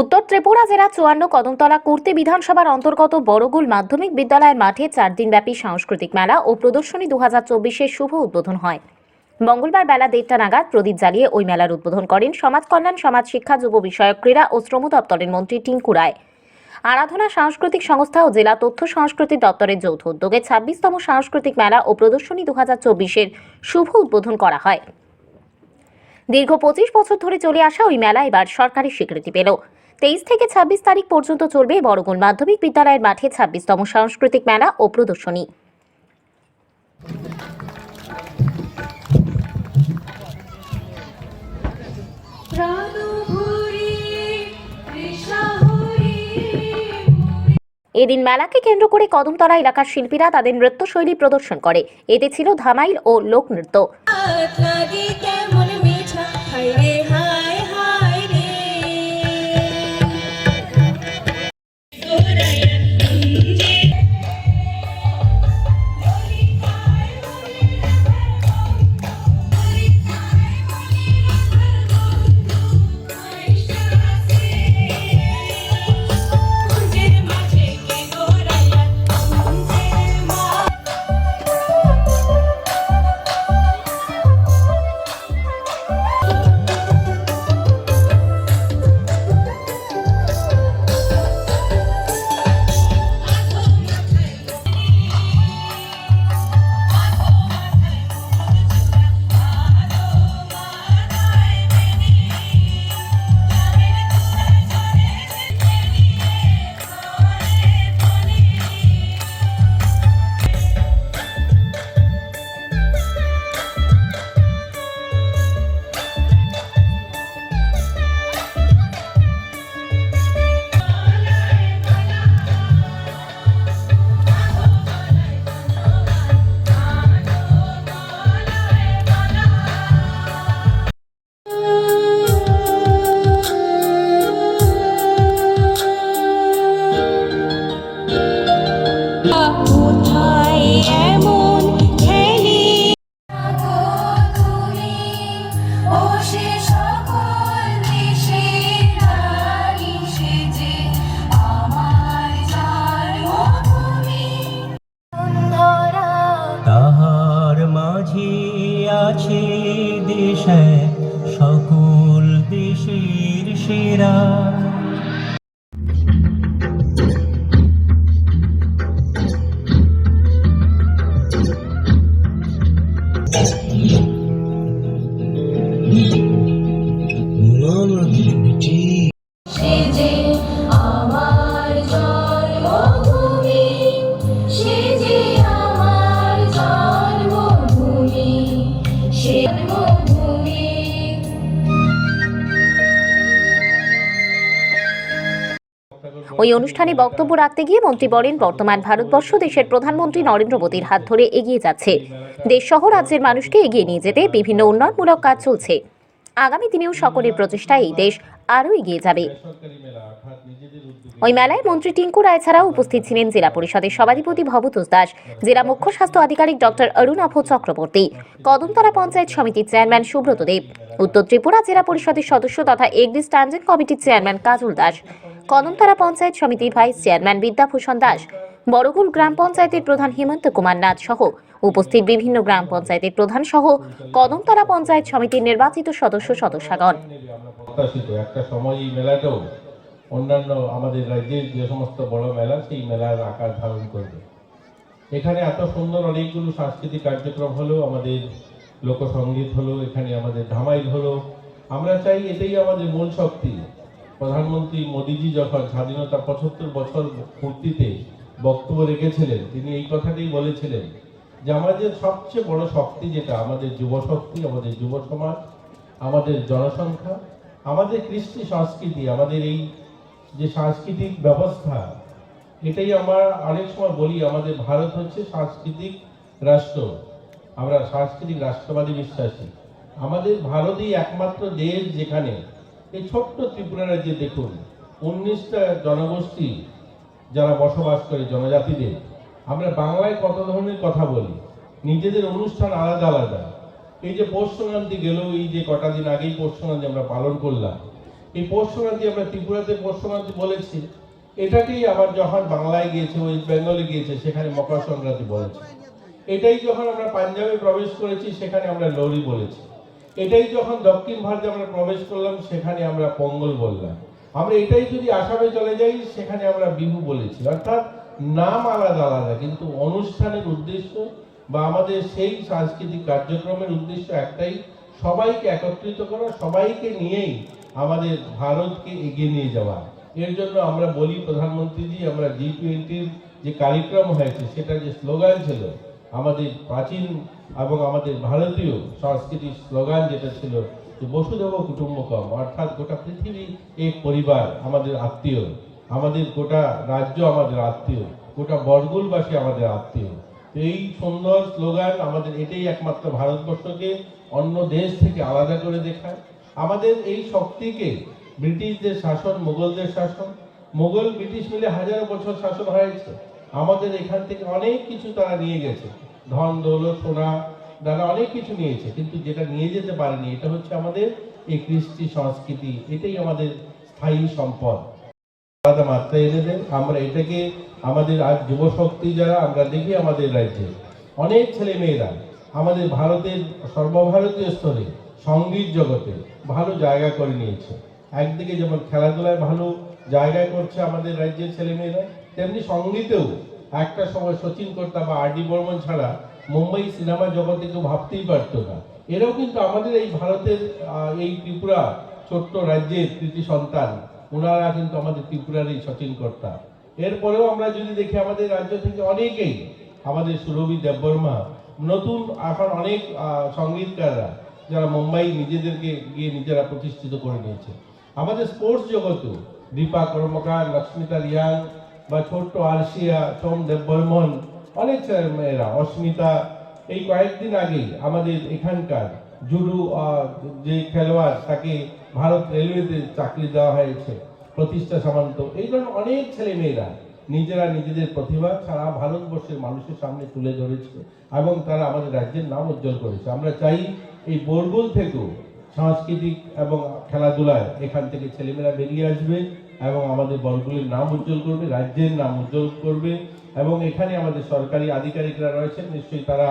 উত্তর ত্রিপুরা জেলা চুয়ান্ন কদমতলা কুর্তি বিধানসভার অন্তর্গত বড়গুল মাধ্যমিক বিদ্যালয়ের মাঠে চার দিনব্যাপী সাংস্কৃতিক মেলা ও প্রদর্শনী দু হাজার শুভ উদ্বোধন হয়। মঙ্গলবার বেলা দেড়টা নাগাদ প্রদীপ জ্বালিয়ে ওই মেলার উদ্বোধন করেন সমাজ কল্যাণ, সমাজ শিক্ষা, যুব বিষয়ক ক্রীড়া ও শ্রম দপ্তরের মন্ত্রী টিঙ্কু রায়। আরাধনা সাংস্কৃতিক সংস্থা ও জেলা তথ্য সংস্কৃতি দপ্তরের যৌথ উদ্যোগে ছাব্বিশতম সাংস্কৃতিক মেলা ও প্রদর্শনী দু হাজার শুভ উদ্বোধন করা হয়। দীর্ঘ পঁচিশ বছর ধরে চলে আসা ওই মেলা এবার সরকারি স্বীকৃতি পেল। তেইশ থেকে ছাব্বিশ তারিখ পর্যন্ত চলবে বড়গুল মাধ্যমিক বিদ্যালয়ের মাঠে ছাব্বিশতম সাংস্কৃতিক মেলা ও প্রদর্শনী। এদিন মেলাকে কেন্দ্র করে কদমতলা এলাকার শিল্পীরা তাদের নৃত্যশৈলী প্রদর্শন করে। এতে ছিল ধামাইল ও লোকনৃত্য দেশের ওই অনুষ্ঠানে বক্তব্য রাখতে গিয়ে মন্ত্রী বলেন, বর্তমান ভারতবর্ষ দেশের প্রধানমন্ত্রী নরেন্দ্র মোদীর হাত ধরে এগিয়ে যাচ্ছে। দেশ সহ রাজ্যের মানুষকে এগিয়ে নিয়ে যেতে বিভিন্ন উন্নয়নমূলক কাজ চলছে। আগামী দিনেও সকলের প্রচেষ্টায় এই দেশ আরও এগিয়ে যাবে। ওই মেলায় মন্ত্রী টিঙ্কু রায় ছাড়াও উপস্থিত ছিলেন জেলা পরিষদের সভাধিপতি ভবতোষ দাস, জেলা মুখ্য স্বাস্থ্য আধিকারিক ডক্টর অরুণ অভ চক্রবর্তী কদমতলা পঞ্চায়েত সমিতির চেয়ারম্যান সুব্রত দেব, উত্তর ত্রিপুরা জেলা পরিষদের সদস্য তথা এগডি স্ট্যান্ডিং কমিটির চেয়ারম্যান কাজল দাস। কদমতলা পঞ্চায়েত সমিতির ভাইস চেয়ারম্যান বিদ্যাভূষণ দাস, বড়গুল গ্রাম পঞ্চায়েতের প্রধান হেমন্ত কুমার নাথ সহ উপস্থিত বিভিন্ন গ্রাম পঞ্চায়েতের প্রধান সহ কদমতলা পঞ্চায়েত সমিতির নির্বাচিত সদস্য সদস্যগণ। অন্যান্য আমাদের রাজ্যের যে সমস্ত বড় মেলা, সেই মেলার আকার ধারণ করবে। এখানে এত সুন্দর অনেকগুলো সাংস্কৃতিক কার্যক্রম হলো, আমাদের লোকসঙ্গীত হলো, এখানে আমাদের ধামাইল হলো। আমরা চাই এটাই আমাদের মূল শক্তি। প্রধানমন্ত্রী মোদিজি যখন স্বাধীনতা পঁচাত্তর বছর পূর্তিতে বক্তব্য রেখেছিলেন, তিনি এই কথাটাই বলেছিলেন যে আমাদের সবচেয়ে বড় শক্তি যেটা, আমাদের যুব শক্তি, আমাদের যুব সমাজ, আমাদের জনসংখ্যা, আমাদের কৃষ্টি সংস্কৃতি, আমাদের এই যে সাংস্কৃতিক ব্যবস্থা, এটাই আমরা অনেক সময় বলি, আমাদের ভারত হচ্ছে সাংস্কৃতিক রাষ্ট্র। আমরা সাংস্কৃতিক রাষ্ট্রবাদী বিশ্বাসী। আমাদের ভারতই একমাত্র দেশ যেখানে এই ছোট্ট ত্রিপুরা রাজ্যে দেখুন, উনিশটা জনগোষ্ঠী যারা বসবাস করে জনজাতিদের, আমরা বাংলায় কত ধরনের কথা বলি? নিজেদের অনুষ্ঠান আলাদা আলাদা। এই যে পৌষ সংক্রান্তি গেল, এই যে কটা দিন আগেই পৌষ সংক্রান্তি আমরা পালন করলাম। এই পৌষ সংক্রান্তি আমরা ত্রিপুরাতে পৌষ সংক্রান্তি বলেছি। এটাকেই আবার যখন বাংলায় গিয়েছে, ওয়েস্ট বেঙ্গলে গিয়েছে, সেখানে মকর সংক্রান্তি বলেছে। এটাই যখন আমরা পাঞ্জাবে প্রবেশ করেছি, সেখানে আমরা লোহরি বলেছি। এটাই যখন দক্ষিণ ভারতে আমরা প্রবেশ করলাম, সেখানে আমরা পঙ্গল বললাম। আমরা এটাই যদি আসামে চলে যাই, সেখানে আমরা বিহু বলেছি। অর্থাৎ নাম আলাদা আলাদা, কিন্তু অনুষ্ঠানের উদ্দেশ্য বা আমাদের সেই সাংস্কৃতিক কার্যক্রমের উদ্দেশ্য একটাই, সবাইকে একত্রিত করা, সবাইকে নিয়েই আমাদের ভারতকে এগিয়ে নিয়ে যাওয়া। এর জন্য আমরা বলি প্রধানমন্ত্রীজি, আমরা জি টোয়েন্টির যে কার্যক্রম হয়েছে সেটা যে স্লোগান ছিল আমাদের প্রাচীন এবং আমাদের ভারতীয় সংস্কৃতির স্লোগান যেটা ছিল যে বসুধৈব কুটুম্বকম অর্থাৎ গোটা পৃথিবী এক পরিবার আমাদের আত্মীয়, আমাদের গোটা রাজ্য আমাদের আত্মীয়, গোটা বরগুলবাসী আমাদের আত্মীয়। এই সুন্দর স্লোগান আমাদের এটাই একমাত্র ভারতবর্ষকে অন্য দেশ থেকে আলাদা করে দেখায়। আমাদের এই শক্তিকে ব্রিটিশদের শাসন, মোগলদের শাসন, মোগল ব্রিটিশ মিলে হাজারো বছর শাসন হয়েছে। আমাদের এখান থেকে অনেক কিছু তারা নিয়ে গেছে। ধন, দৌলত, সোনা তারা অনেক কিছু নিয়েছে, কিন্তু যেটা নিয়ে যেতে পারেনি, এটা হচ্ছে আমাদের এই কৃষ্টি সংস্কৃতি, এটাই আমাদের স্থায়ী সম্পদ। আলাদা মাত্রা এনে দেন, আমরা এটাকে আমাদের আজ যুবশক্তি যারা, আমরা দেখি আমাদের রাজ্যে। অনেক ছেলে মেয়েরা আমাদের ভারতের সর্বভারতীয় স্তরে সংগীত জগতে ভালো জায়গা করে নিয়েছে। একদিকে যেমন খেলাধুলায় ভালো জায়গায় করছে আমাদের রাজ্যের ছেলেমেয়েরা, তেমনি সঙ্গীতেও একটা সময় সচিন কর্তা বা আর ডি বর্মন ছাড়া মুম্বাই সিনেমা জগতে কেউ ভাবতেই পারতো না। এরাও কিন্তু আমাদের এই ভারতের এই ত্রিপুরা ছোট্ট রাজ্যের কৃতি সন্তান। ওনারা কিন্তু আমাদের ত্রিপুরার এই সচিন কর্তা। এরপরেও আমরা যদি দেখি আমাদের রাজ্য থেকে অনেকেই, আমাদের সুরভি দেববর্মা, নতুন এখন অনেক সঙ্গীতকাররা যারা মুম্বাই নিজেদেরকে গিয়ে নিজেরা প্রতিষ্ঠিত করে নিয়েছে। আমাদের স্পোর্টস জগতেও দীপা কর্মকার, লক্ষ্মিতা রিয়াং বা ছোট্ট আরশিয়া, সোম দেববর্মন, অনেক মেয়েরা, অস্মিতা, এই কয়েকদিন আগেই আমাদের এখানকার জুডু যে খেলোয়াড়, তাকে ভারত রেলওয়েতে চাকরি দেওয়া হয়েছে, প্রতিষ্ঠা সামন্ত। এই ধরনের অনেক ছেলে মেয়েরা নিজেরা নিজেদের প্রতিভা সারা ভারতবর্ষের মানুষের সামনে তুলে ধরেছে এবং তারা আমাদের রাজ্যের নাম উজ্জ্বল করেছে। আমরা চাই এই বোরগুল থেকেও সাংস্কৃতিক এবং খেলাধুলায় এখান থেকে ছেলেমেয়েরা বেরিয়ে আসবে। এবং আমাদের বরগুলির নাম উজ্জ্বল করবে, রাজ্যের নাম উজ্জ্বল করবে এবং এখানে আমাদের সরকারি আধিকারিকরা রয়েছেন, নিশ্চয়ই তারা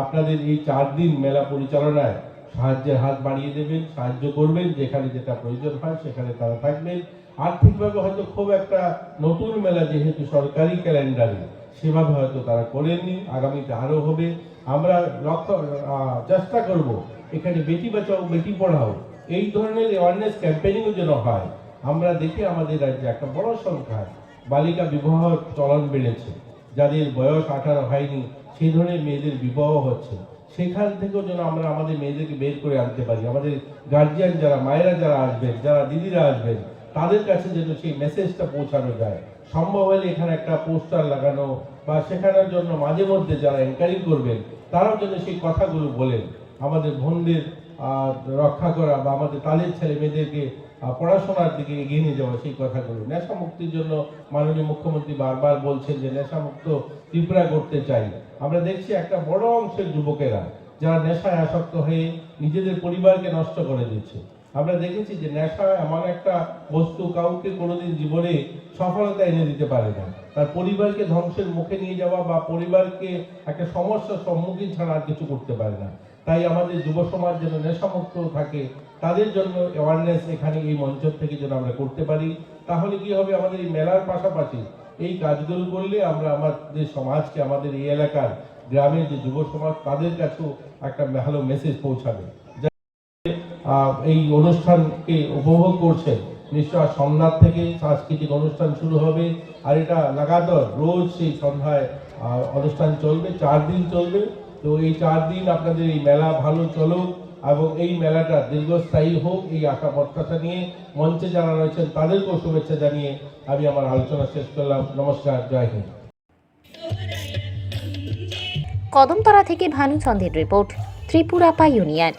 আপনাদের এই চার দিন মেলা পরিচালনায় সাহায্যের হাত বাড়িয়ে দেবেন, সাহায্য করবেন, যেখানে যেটা প্রয়োজন হয় সেখানে তারা থাকবেন। আর্থিকভাবে হয়তো খুব একটা নতুন মেলা যেহেতু সরকারি ক্যালেন্ডারে, সেভাবে হয়তো তারা করেননি, আগামীতে আরও হবে। আমরা লক্ষ্য চেষ্টা করব এখানে বেটি বাঁচাও, বেটি পড়াও, এই ধরনের অ্যাওয়ারনেস ক্যাম্পেইনিংও যেন হয়। আমরা দেখি আমাদের রাজ্যে একটা বড় সংখ্যায় বালিকা বিবাহ চলন বেড়েছে, যাদের বয়স আঠারো হয়নি, সেই ধরনের মেয়েদের বিবাহ হচ্ছে। সেখান থেকেও যেন আমরা আমাদের মেয়েদেরকে বের করে আনতে পারি। আমাদের গার্জিয়ান যারা, মায়েরা যারা আসবেন, যারা দিদিরা আসবেন, তাদের কাছে যেন সেই মেসেজটা পৌঁছানো যায়। সম্ভব হলে এখানে একটা পোস্টার লাগানো বা শেখানোর জন্য মাঝে মধ্যে যারা এনকারেজ করবেন, তারাও যেন সেই কথাগুলো বলেন। আমাদের বোনদের রক্ষা করা বা আমাদের তাদের ছেলে মেয়েদেরকে পড়াশোনার দিকে এগিয়ে নিয়ে যাওয়া, সেই কথাগুলো। নেশা মুক্তির জন্য মাননীয় মুখ্যমন্ত্রী বারবার বলছেন যে নেশা মুক্ত ত্রিপুরা করতে চাই। আমরা দেখছি একটা বড় অংশের যুবকেরা যারা নেশায় আসক্ত হয়ে নিজেদের পরিবারকে নষ্ট করে দিচ্ছে। আমরা দেখেছি যে নেশা এমন একটা বস্তু কাউকে কোনোদিন জীবনে সফলতা এনে দিতে পারে না। তার পরিবারকে ধ্বংসের মুখে নিয়ে যাওয়া বা পরিবারকে একটা সমস্যার সম্মুখীন ছাড়া আর কিছু করতে পারে না। তাই আমাদের যুব সমাজ যেন নেশামুক্ত থাকে, তাদের জন্য অ্যাওয়ারনেস এখানে এই মঞ্চ থেকে যেন আমরা করতে পারি। তাহলে কি হবে আমাদের এই মেলার পাশাপাশি? এই কাজগুলো করলে আমরা আমাদের সমাজকে, আমাদের এই এলাকার গ্রামের যে যুব সমাজ, তাদের কাছেও একটা ভালো মেসেজ পৌঁছাবে। এই অনুষ্ঠানকে উপভোগ করছেন নিশ্চয় সন্ধ্যার থেকে সাংস্কৃতিক অনুষ্ঠান শুরু হবে। আর এটা লাগাতার রোজ সেই সন্ধ্যায় অনুষ্ঠান চলবে, চার দিন চলবে। তো এই চার দিন আপনাদের এই মেলা ভালো চলুক এবং এই মেলাটা দীর্ঘস্থায়ী হোক, এই আশা প্রত্যাশা নিয়ে মঞ্চে যারা রয়েছেন তাদেরকেও শুভেচ্ছা জানিয়ে আমি আমার আলোচনা শেষ করলাম। নমস্কার, জয় হিন্দ। কদমতলা থেকে ভানু ভানুচন্দ্রের রিপোর্ট, ত্রিপুরা পাইওনিয়ার